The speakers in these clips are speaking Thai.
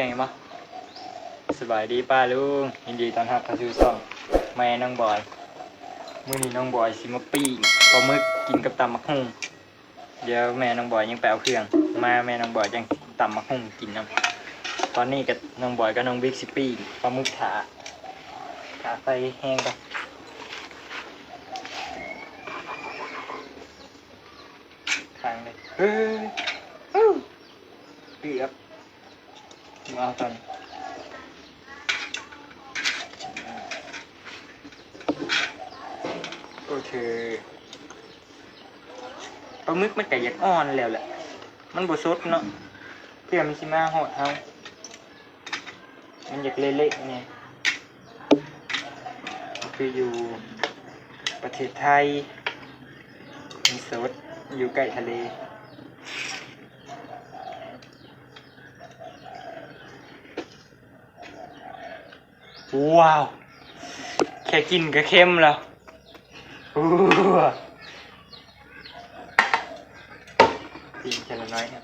จ้งยังบ่สบายดีป้าลุงยินดีตอนรับเข้าสู่ช่องแม่น้องบอยมื้อนี้น้องบอยสิมาปิ้งปลาหมึกกินกับตำมักหุ่งเดี๋ยวแม่น้องบอยยังไปเอาเครื่อง มาแม่น้องบอยยังตำมักหุ่งกินนํตอนนี้กับน้องบอยกับน้องบิ๊กสิปิ้งปลาหมึกถาถาไฟแห้งก่อนทางเลยเฮ้ยเกือบ มาเอาตอนโอเคปลาหมึกมันก็อยากอ่อนแล้วแหละ มันบ่สดเนาะเพื่อมันสิมาหอดเฮามันอยากเละๆเนี่ยคืออยู่ประเทศไทยมันสดอยู่ใกล้ทะเล ว้าว แค่กินก็เค็มแล้วอู้ปีนแค่ละน้อยครับ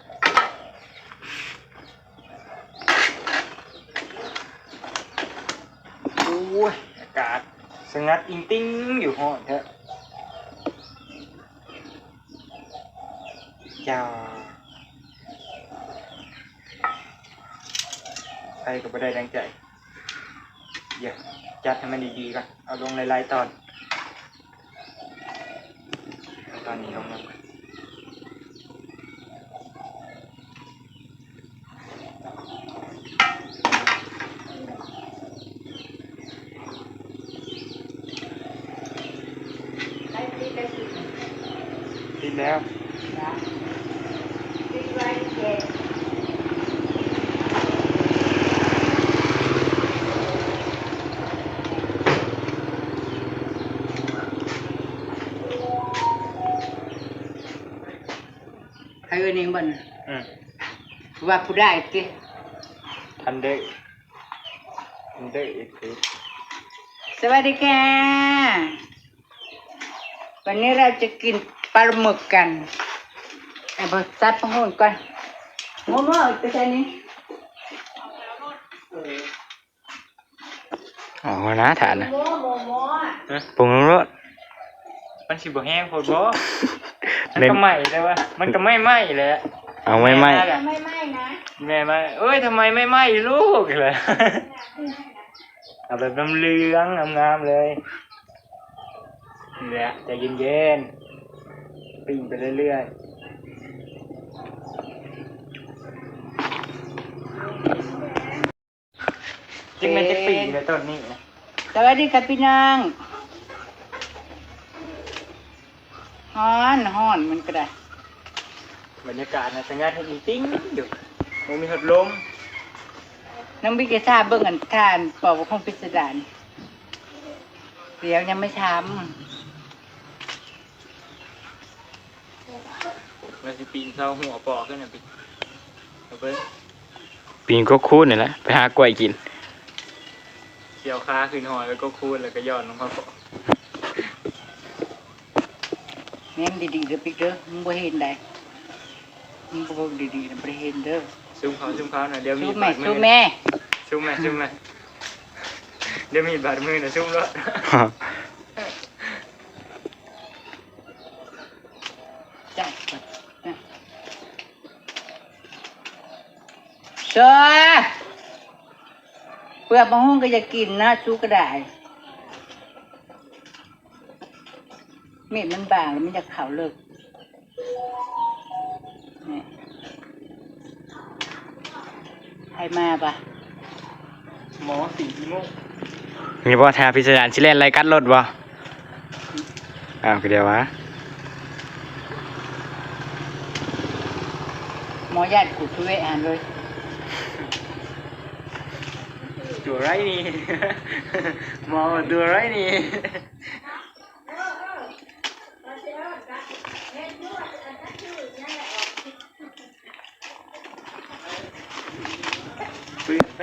โอ้ยอากาศสงัดอิงติ้งอยู่ห้องเถอะจ้าใครก็ไม่ได้ดังใจ เดี๋ยวจัดให้มันดีๆก่อน เอาลงหลายๆตอน ตอนนี้ลงแล้วติดแล้ว เอิ้นเองบ่นอืมว่าผู้ได้ติทันเดอร์ทันเดอร์อีกทีสวัสดีค่ะวันนี้เราจะกินปลาหมึกกันไอ้บ่ซัดพะหุ่นก่อนงมเอาไปใส่นี่อ๋อนะฐานนะโมโมโมปรุงรสมันสิบ่แห้งโพดบ่ มันก็ไหม้แต่ว่ามันก็ไม่ไหม้แหละเอาไม่ไม่แแหละไม่ไม่นะแม่มาเอ้ยทำไมไม่ไหม้ลูกเลยเอาแบบน้ำเหลืองงามๆเลยเนี่ยใจเย็นๆปิ้งไปเรื่อยๆจึงมันจะปิ้งในต้นนี้นะ สวัสดีค่ะพี่นาง ฮ้อนฮ้อนมันก็ได้ บรรยากาศนะสงัดให้ดีติ้งอยู่มันมีหัดลมน้องบิ๊กจะท่าเบิ่งอันทานปอกว่าคงพิสดารเดี๋ยวยังไม่ช้มันสิปีนเสาหัวปอกขึ้นนะพี่เอาไปปีนก็คูดนี่แหละไปหากล้วยกิน เกี่ยวขาขึ้นหอยแล้วก็คูนแล้วก็ย้อนลงมาปอกำ แม่งดีๆเด้อบิ๊กเด้อมึงบ่เห็นได้มึงบ่เบิ่งดีๆนะบ่ได้เห็นเด้อซุ่มเขาซุ่มเขาหน่อยเดี๋ยวมีสู้ดแม่บาดมืสู้อแม่ซุ่มแม่ซุ่มแม่เดี๋ยวมีดบาดมือนะซุ่มรถจ้ะนะเสือเปลือกมะฮุ่งก็จะกินนะชูก็ได้ มีดมันบางแล้วมันจะเข่าเลิกนี่ใครมาปะหมอสีโมงมีบ่ทาพิสดารชิเล่นไรกัดรถบ่อ้าวก็เดียววะหมอญาติขุดช่วยอ่านเลยตัวไรนี่ หมอตัวไรนี่ ยไป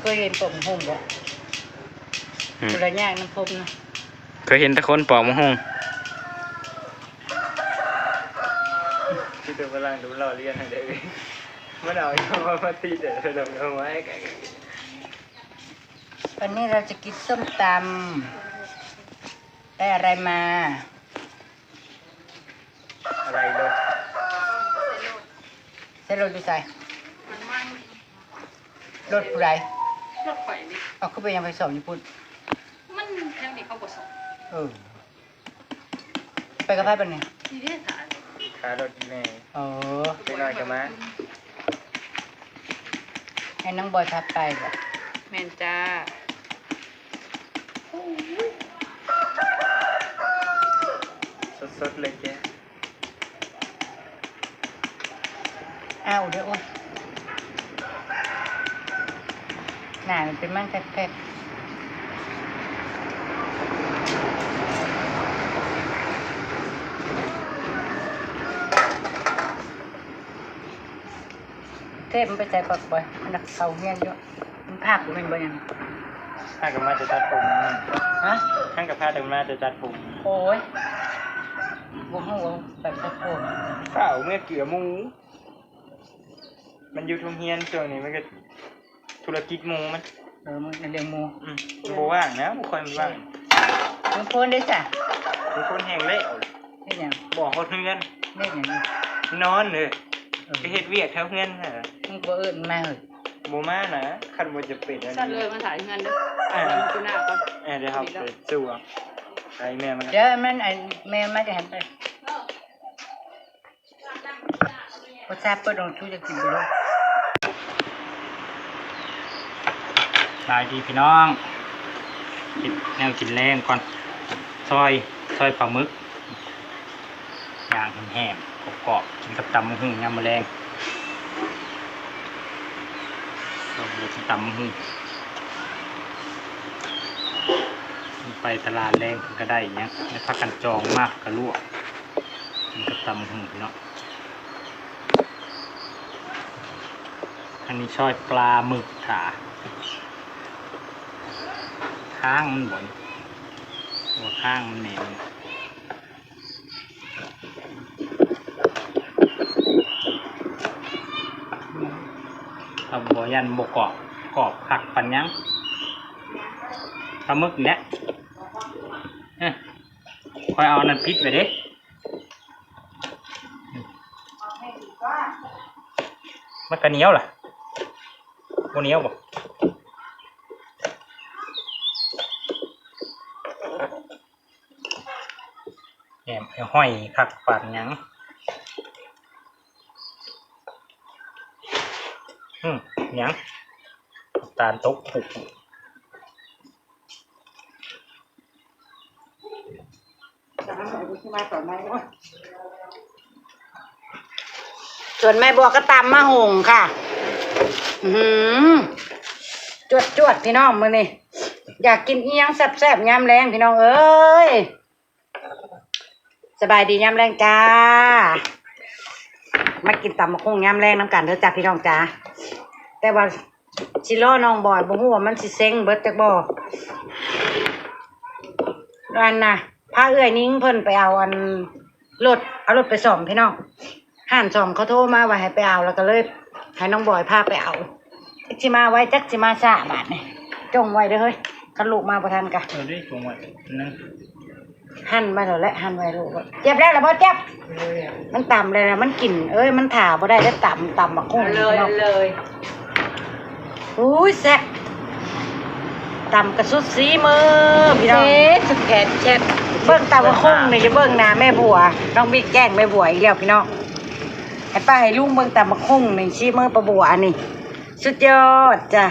เคยเห็นปอมหงบ่กระย่างน้ำพุนะเคยเห็นตะคนปอมหงที่ดูพลังดูเราเรียนให้ได้มันเอาเข้ามาตีเด็ดดมเอาไว้กันวันนี้เราจะกินส้มตำได้อะไรมา ใส่รถดูใส่รถผู้ใดรถไฟนี่เอาขึ้นไปยังไปสอบญี่ปุ่นมันยังมีเขาบทสองเออไปกับไพ่ปะเนี่ยทีนี้ฐานขารถแม่เออไปหน่อยกันมาให้น้องบอยทับไปบ่แมนจ้าสดๆเลยแก อ้าวเดี๋ยวอ้วนหน้ามันเป็นมั่งแคบๆเทพมันไปใจปักบ่อยมันนักเขาเงี้ยเยอะมันภาคกูเป็นบ่ยังข้างกับมาจะจัดผมฮะ ข้างกับผ้าแต่มาจะจัดผมโอ้ยกูหัวแบบตะโกนเปล่าเมื่อเกลือหมู มันอยู่ทุ่งเฮียนช่วงนี้มันก็ธุรกิจหมูมันเออมันเรียงหมูอืมบ่ว่างนะบ่ค่อยมันว่างมึงโพนได้จ้ะบางคนแห้งเละนี่ยังบอกเขาเฮือนนี่ยังนี่นอนเลยเออไปเฮ็ดเวียกแถวเฮือนน่ะมึงบ่เอิ้นมาเหอะบ่มานะคันบ่จะเป็นอันสัตว์เลนี้ยมาถ่ายเงินเด้อเอาไปดูหน้าก่อนเออเดี๋ยวครับไปสู้เอาไอ้แม่มันเดี๋ยวมันไอ้แม่มาจะหันไปพอทราบเปิดลงชูจะกินไปเลย ส บายดีพี่น้องกินแนวกินแรงก่อนซอยซอยปลาหมึกย่างแห้งๆกรอบๆกินกับตำมะฮุ่งยำมะแรงเราเลือกตำมะฮุ่งไปตลาดแรงก็ได้อย่างเงี้ยไม่พักกันจองมากกระลวกกินกับตำมะฮุ่งพี่น้องอันนี้ช่อยปลาหมึกขา ข้างมันบ่นหัวข้างมันเหม็นเอาบัวยันบกกรอบกรอบผักปันยังปลาหมึกเนี่ยเอ้ยคอยเอานนั้นพริกไปเด้มันกระเนียวล่ะโมเนียวบ่ แหมไอ้ห้อยคักปานหยังอืมหยังน้ำตาลตกหุบส่วนแม่บัวก็ตำมะหงค่ะ อือหือจวดจวดๆพี่น้องมื้อนี้อยากกินอีหยังแซ่บๆยามแรงพี่น้องเอ้ย สบายดียามแรงจ้า มากินตำมะคงยามแรงน้ำกันเด้อจ้าพี่น้องจ้าแต่ว่าชิโร่น้องบอยบ่ฮู้ว่ามันสิเซ็งเบิดจักบ่อันน่ะพาเอื้อยนิ้งเพิ่นไปเอาอันรถเอารถไปซ่อมพี่น้องห่านซ่อมเขาโทรมาว่าให้ไปเอาแล้วก็เลยให้น้องบอยพาไปเอาจักสิมาไว้จักสิมาซาบาดนี่จงไว้เด้อเฮ้ยคันลูกมาบ่ทันกะเออด้วยผมว่านั่น หั่นไว้แล้วแหละหั่นไว้ลูกเจ็บแล้วล่ะบ่เจ็บมันต่ำเลยนะมันกลิ่นเอ้ยมันถ่าบ่ได้แล้วต่ำต่ำบักคุ้งเลยพี่น้องเลยอุ้ยแซ่บต่ำกระสุดสีมือพี่น้องเอ๊ะสุดแขนเจ็บเบิ่งตาบักคุ้งนี่จะเบิ่งหน้าแม่บัวน้องบิ๊กแกล้งแม่บัวอีกแล้วพี่น้องให้ป้าให้ลุงเบิ่งตาบักคุ้งนี่ชี้มือปลาบัวอันนี้สุดยอดจ้ะ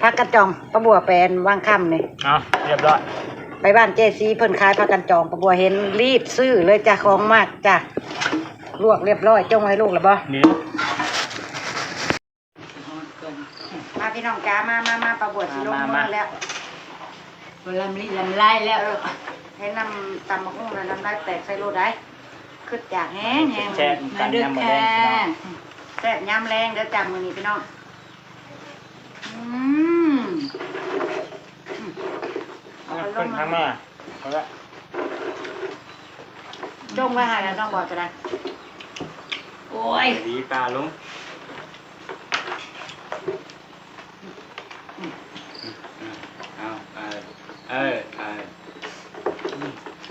พักกระจองปลาบัวแปลนวางค่ำนี่เอาเรียบร้อย ไปบ้านเจซีเพิ่นขายผักกันจองปะบัวเห็นรีบซื้อเลยจ้ะของมากจ้ะลวกเรียบร้อยจงไว้ลูกแล้วบ่นี่มาพี่น้องจ้ามามามาปลาบัวสิลงมือแล้วลำลีลำลายแล้วให้น้ำตำมะฮุ่งแล้วน้ำลายแตกใส่โลได้ขึ้นจากแห้งแห้งมาด้อยำมะแรแค่งพี่น้องแซ่บยำแรงเด้อจ้ามื้อนี้พี่น้องอืม เอาไปลขึ้นมางมาเอาละจงไว้ให้แล้วน้องบอกจะได้โอ้ยดีป้าลุงเอาเออเออเออ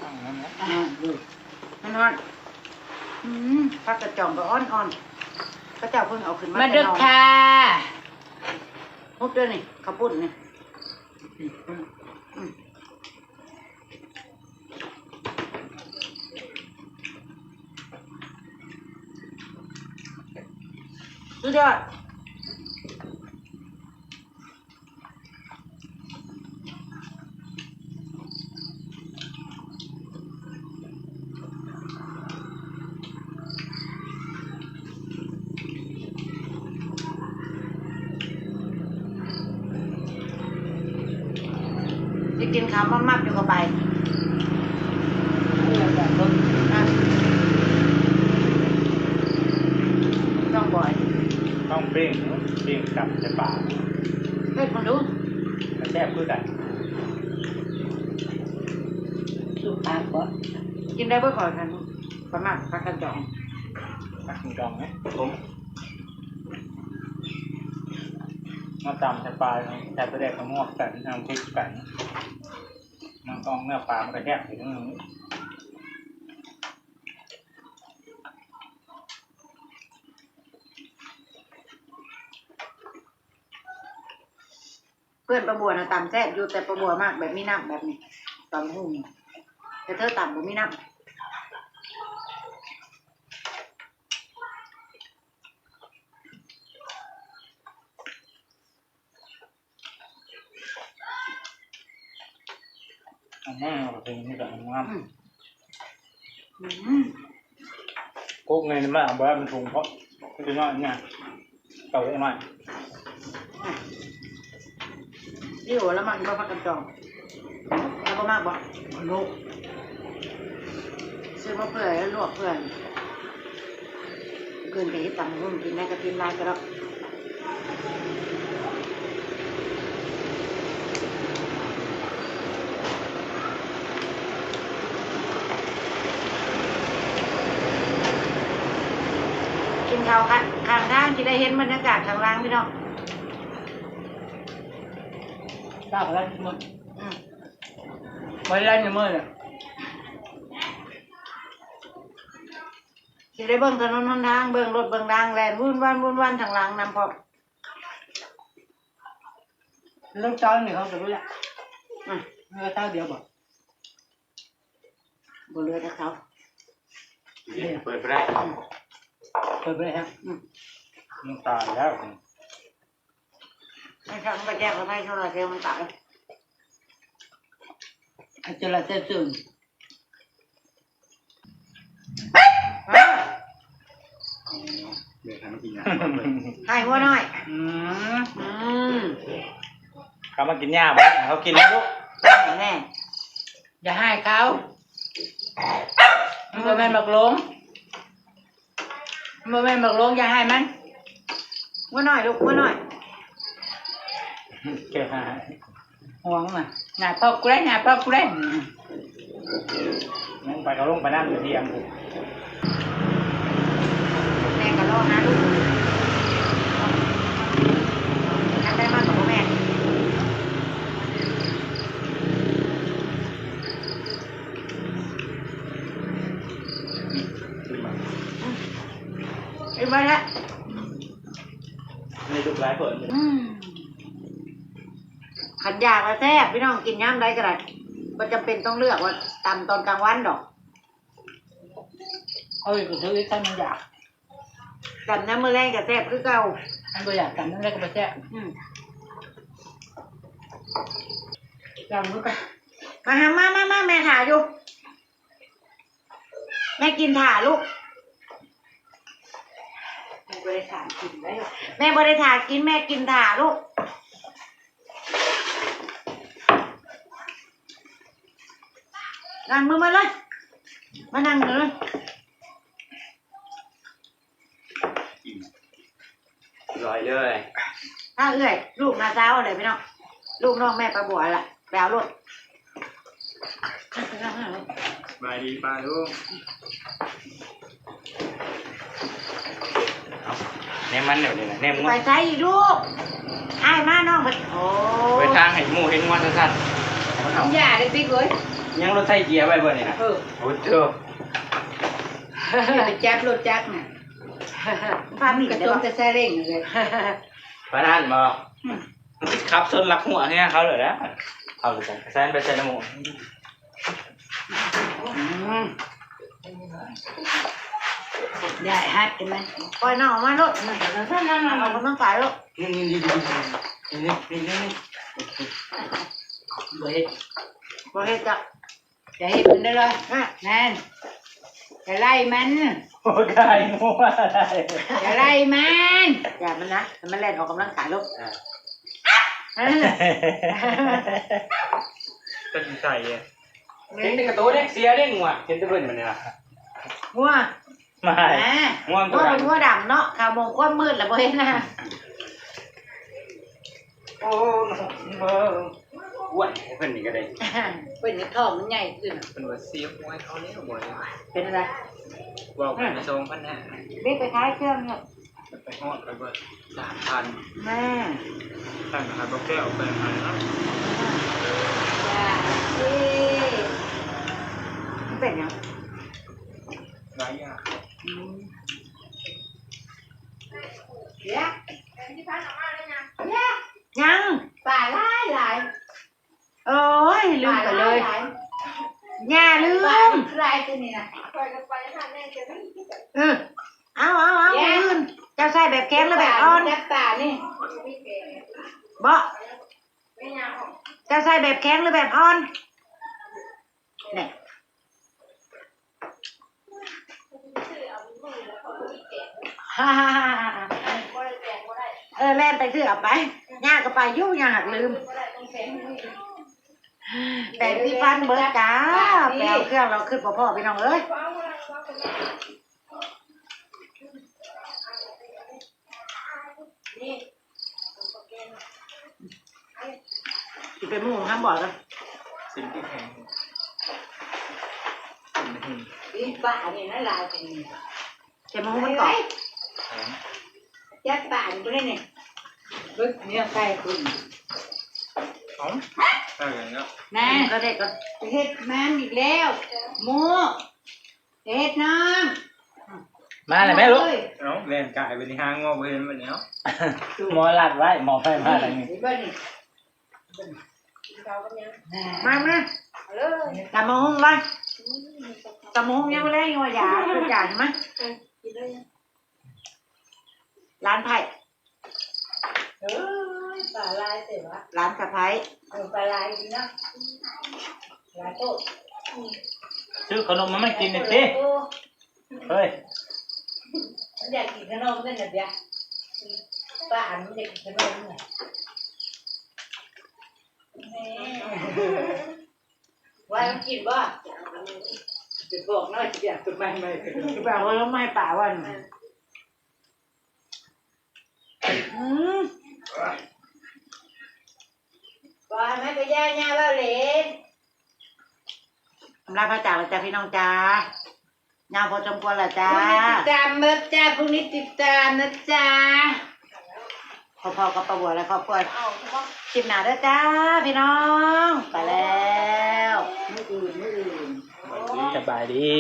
ตั้งนั้นนะอ่าดูมันนอนอืมพักกระจ่องก็อ่อนอ่อนๆก็เจ้าเพิ่งเอาขึ้นมามาแต่เด้อนอนค่ะ มุกเด้อนี่ข้าวปุ้นนี่ จะกินข้าวมากๆอยู่กับไปอะต้องบ่อยต้องเปรี้ยงเนอะเปรี้ยงกับจะปากเฮ้ยคนดูกระแทกด้วยกัน สูบปากบ่กินได้เพื่อก่อนกันประมาณพักกันจองนักจองไหมผมมาตำจะปลาแต่ประเด็กมะม่วงกันน้ำพริกกัน มันต้องเนื้อปลามันกระแทกถึงเพื่อนประบัวนะตำแซ่บอยู่แต่ประบัวมากแบบมีน้ำแบบนี้ตอนหุ่งแต่เธอตำบ่มีน้ เอาแม่เอาไปนี่กับงามำอืมอืมกุ๊กไงนี่มันเอาไว้มันถุงเพราะมันจะน้อยเนี่ยเก่าได้หน่อยนี่โหแล้วมันก็พักกันจองแล้วก็มากบ่ลูกซื้อมาเพื่อแล้วลวกเพื่อนเกินไปที่ตำหุ่งกินได้กระทินลายก็แล้วกิ นข้าวค่ะข้างทางที่ได้เห็นบรรยากาศข้างล่างพี่น้องทราบแล้วมันอืมไว้ไล่ในมือเนี่ยสิได้เบิ่งถนนหนทาง เบิ่งรถเบิ่งรางแล่นวุ่นวันวุ่นวันทางหลังนำพร้อมเรื่องเจ้าเนี่ยเขาจะรู้ละอืมเมื่อเจ้าเดียวบอกบ่เหลือแต่เขา เปิดไปได้อืม เปิดไปเลยครับอืมมันตายแล้วไม่ใช่มันไปแจ้งกับไพ่โทรศัพท์มันตายอาจจะละเจ้าตื่นมาเดี๋ยวทำกินนะให้หัวหน่อย อืมอืมเขามากินหญ้าบ้างเขากินแล้วลูกแน่อย่าให้เขามันบ่แม่นบักหลง มันบ่แม่นบักหลงอย่าให้มันหัวหน่อยลูกหัวหน่อยเกี่ยวหาห่วงมาหน้าพ่อกูได้หน้าพ่อกูได้ลงไปเขาลงไปนั่งอยู่ที่อังกฤษแม่ก็รอนะลูกทำได้มากกว่าพ่อแม่ เอ้ยมาแล้ว ในทุกร้ายเปิด อืม ขันยากแล้วแซ่บพี่น้องกินย่ำได้ก็ได้มันจำเป็นต้องเลือกว่าตำตอนกลางวันดอกเอ้ยกูถือไอ้ท่านมันอยากตำน้ำมือแรงกับแซ่บคือเก่ามันบ่อยากกันนั่นแหละก็ไปแท้อืมจำมึงก็มาหามามามาแม่ถ่ายอยู่แม่กินถ่าลูกแม่บริถ่ากินได้หรอแม่บริถ่ากินแม่กินถ่าลูก นั่งมือมาเลย มานั่งเลยลอยเลยถ้าเอื่อย ลูกนาเจ้าอะไรพี่น้อง ลูกน้องแม่ประบัวละแปลลูกสบายดีป้าลุงเอาแนมมันเดี๋ยวนี้นะแนมงวไปดใส่อีกลูกอ้ายมาน้องไปโอ้ไปทางให้หมูเห็นงวดสั้นๆเอาอย่าได้ติ๊กเลย ยังรถไถเกียร์ไว้บ่นี่นะเออโอ้เจ้าไปจับรถจักรน่ะพามีกระได้ตุ้นบ่กระแซเร่งเลยพระท่านบ่ขับชนหลักหัวให้เขาเลยนะเอาเลยจ้ะแซนไปใส่น้ำหมูอืมได้ฮัดกันไหมปล่อยน้องออกมาลูกนั่นนั่นนั่นนั่นเอากำลังกายลูกนี่นี่นี่นี่นี่นี่นี่เบิดบ่เฮ็ดจ้ะ จะให้มันได้เลยอะนั่นจะไล่มันโอ้กายมัวอะไรจะไล่มันอย่ามันนะให้มันเล่นออกกำลังกายลูกเป็นใส่เห็นกระตุ้นเสียเด้งว่ะเห็นตะเบิ่นมันนี่ล่ะงัวไม่อ่าง่วงงัตัววดเป็นงัวดำเนาะขาวโมงก้นมืดแล้วบ่เห็นนะำโอ้เบิ่ง อ้วนเพิ่นนี่ก็ได้เป็นกระท้องมันใหญ่ขึ้นเป็นว่าเสียบไว้เขาแล้วบ่ได้เป็นอะไรบอกกันไปส่งพันห้าเรียกไปขายเครื่องเนี่ยไปฮอดไปเบิดสามพันแม่ตั้งหาบ่แก้วไปหาเนาะจ้าเอ้ยมันเป็นหยังหลายอย่างเดี๋ยวยังป่าหลายหลายโอ้ย ลืมไปเลยหาอย่าลืป่ามหลายตัวนี้นะเออเอาเอาเอาแย่ลืมเจ้าใส่แบบแข็งหรือแบบอ่อนจับตานี่บ่เจ้าใส่แบบแข็งหรือแบบอ่อนเนี่ยฮ่าฮ่าฮ่าฮ่าเออแล่นไปซื้อเอาไปย่าก็ไปอยุ่ย่าหักลืม แต่พี่ฟันเบิร์ดจ้าแปลเครื่องเราขึ้นพ่อพ่อพี่น้องเอ้ยจะเป็นหมูข้ามบอกันสิ่งที่แข็งนี่ป่านี่นะลายเป็นนี่จะหมูมันกรอบแข็งจับตานี่ตัวนี้นี่บึกเนี่ยใส่คุณเอ้าได้กันแล้วนะก็เด็กก็เฮ็ดมันอีกแล้วหมูเฮ็ดน้องมาเลยแม่ลูกเอ้ยเอ้าแล่นกายไปในห้างงอไปเห็นมันเนาะหมอลัดไว้หมอไฟมาอะไรนี่เห็นบ่นี่มามาตำมะฮุ่งก่อนตำมะฮุ่งยังไม่ได้ยังว่าอยากทุกอย่างใช่ไหมร้านไผ่เอ้ย ปลาลายเสียวะร้านสะพ้ายเออปลาลายดีนะลายโตะซื้อขนมมาไม่กินหน่อยสิเฮ้ยมันอยากกินขนมนั่นน่ะเดี๋ยวป้าอันมันอยากกินขนมน่ะแม่ว่ามันกินบ่จะบอกน้อยจะอยากเป็นไม่ไม่ที่แบบว่าเราไม่ป่าวันอืม ว่าแม่ก็ย่าย่าว่าเล่นสำหรับพระจ่าเราจะพี่น้องจ้าญาพอจมควรละจ้าพรุ่งนี้ติดตามเบิร์ดจ้าพรุ่งนี้ติดตามนะจ้าพอๆกับประบัวและครอบครัวคลิปหนาเด้อจ้าพี่น้อง ไปแล้ว มืออื่นมืออื่น สบายดี